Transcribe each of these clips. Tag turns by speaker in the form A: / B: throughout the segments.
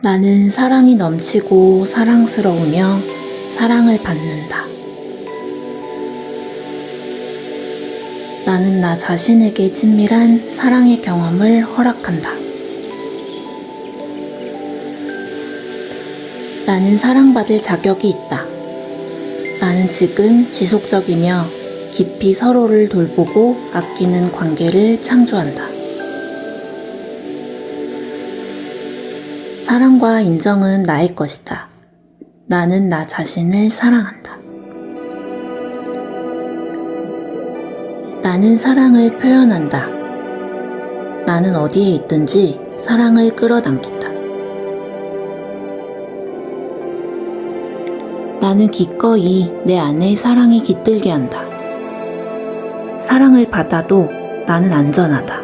A: 나는 사랑이 넘치고 사랑스러우며 사랑을 받는다. 나는 나 자신에게 친밀한 사랑의 경험을 허락한다. 나는 사랑받을 자격이 있다. 나는 지금 지속적이며 깊이 서로를 돌보고 아끼는 관계를 창조한다. 사랑과 인정은 나의 것이다. 나는 나 자신을 사랑한다. 나는 사랑을 표현한다. 나는 어디에 있든지 사랑을 끌어당긴다. 나는 기꺼이 내 안에 사랑이 깃들게 한다. 사랑을 받아도 나는 안전하다.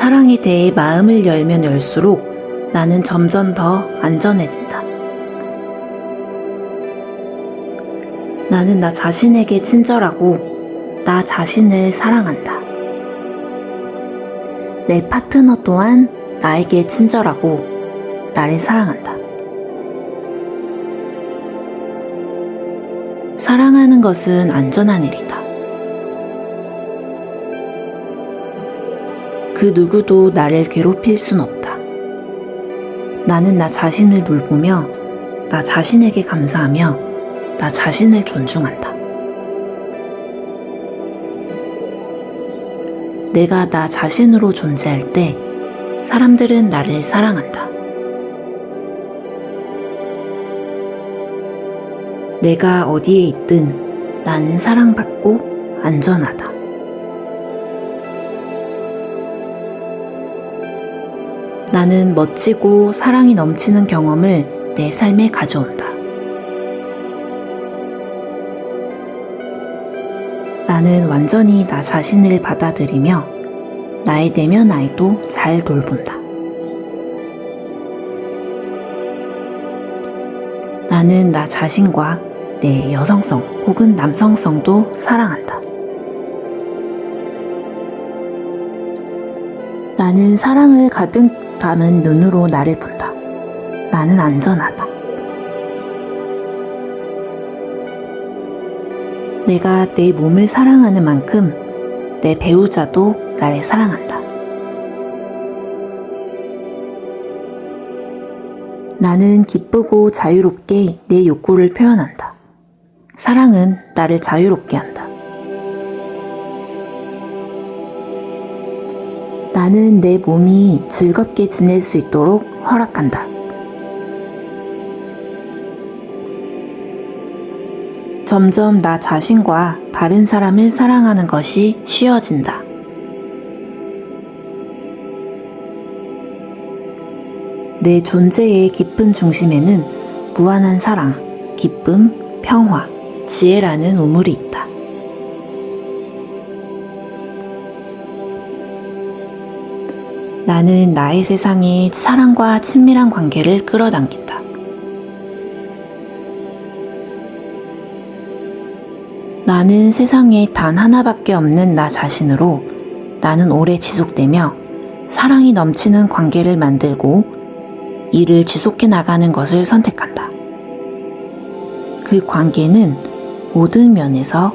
A: 사랑에 대해 마음을 열면 열수록 나는 점점 더 안전해진다. 나는 나 자신에게 친절하고 나 자신을 사랑한다. 내 파트너 또한 나에게 친절하고 나를 사랑한다. 사랑하는 것은 안전한 일이다. 그 누구도 나를 괴롭힐 순 없다. 나는 나 자신을 돌보며 나 자신에게 감사하며 나 자신을 존중한다. 내가 나 자신으로 존재할 때 사람들은 나를 사랑한다. 내가 어디에 있든 나는 사랑받고 안전하다. 나는 멋지고 사랑이 넘치는 경험을 내 삶에 가져온다. 나는 완전히 나 자신을 받아들이며 나의 내면 아이도 잘 돌본다. 나는 나 자신과 내 여성성 혹은 남성성도 사랑한다. 나는 사랑을 가득 담은 눈으로 나를 본다. 나는 안전하다. 내가 내 몸을 사랑하는 만큼 내 배우자도 나를 사랑한다. 나는 기쁘고 자유롭게 내 욕구를 표현한다. 사랑은 나를 자유롭게 한다. 나는 내 몸이 즐겁게 지낼 수 있도록 허락한다. 점점 나 자신과 다른 사람을 사랑하는 것이 쉬워진다. 내 존재의 깊은 중심에는 무한한 사랑, 기쁨, 평화, 지혜라는 우물이 있다. 나는 나의 세상에 사랑과 친밀한 관계를 끌어당긴다. 나는 세상에 단 하나밖에 없는 나 자신으로 나는 오래 지속되며 사랑이 넘치는 관계를 만들고 이를 지속해 나가는 것을 선택한다. 그 관계는 모든 면에서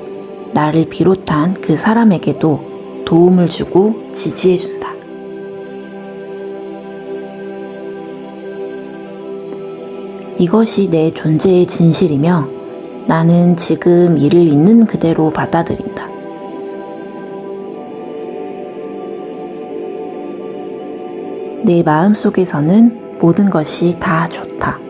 A: 나를 비롯한 그 사람에게도 도움을 주고 지지해준다. 이것이 내 존재의 진실이며 나는 지금 이를 있는 그대로 받아들인다. 내 마음 속에서는 모든 것이 다 좋다.